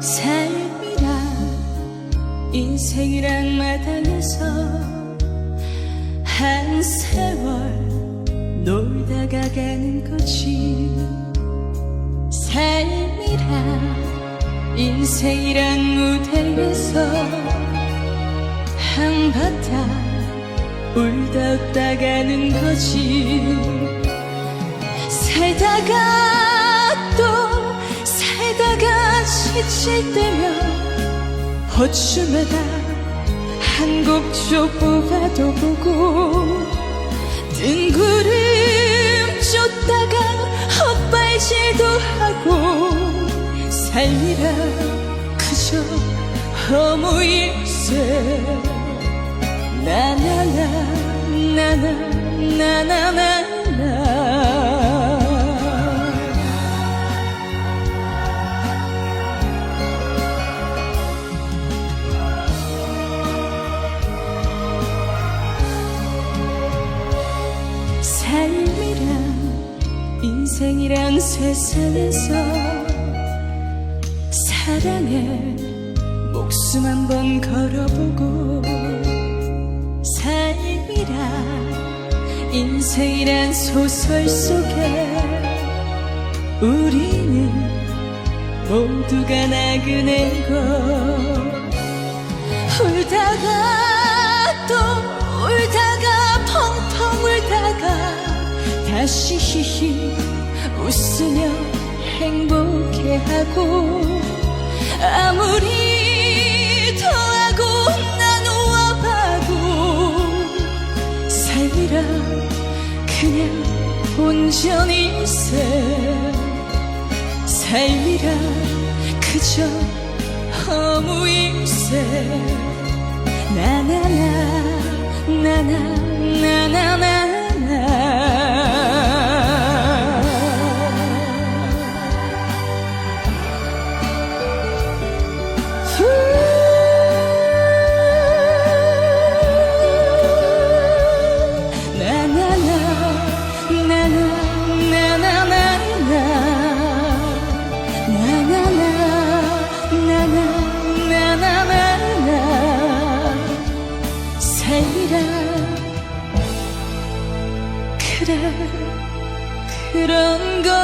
삶이란 인생이란 마당에서 한 세월 놀다가 가는 거지 삶이란 인생이란 무대에서 한바탕 울다 웃다 가는 거지. 살다가 또 살다가 지칠 때면 어쩌마다 한곡 쫓고가도 보고 뜬 구름 쫓다가 헛발질도 하고 삶이라 그저 허무일세 삶이란 인생이란 세상에서 사랑에 목숨 한번 걸어보고 인생이란 소설 속에 우리는 모두가 나그네고 울다가 또 울다가 펑펑 울다가 다시 히히 웃으며 행복해하고 아무 삶이라 그냥 온전일세 삶이라 그저 허무일세 나나나 나나 나나나 삶이라. 그래 그런 거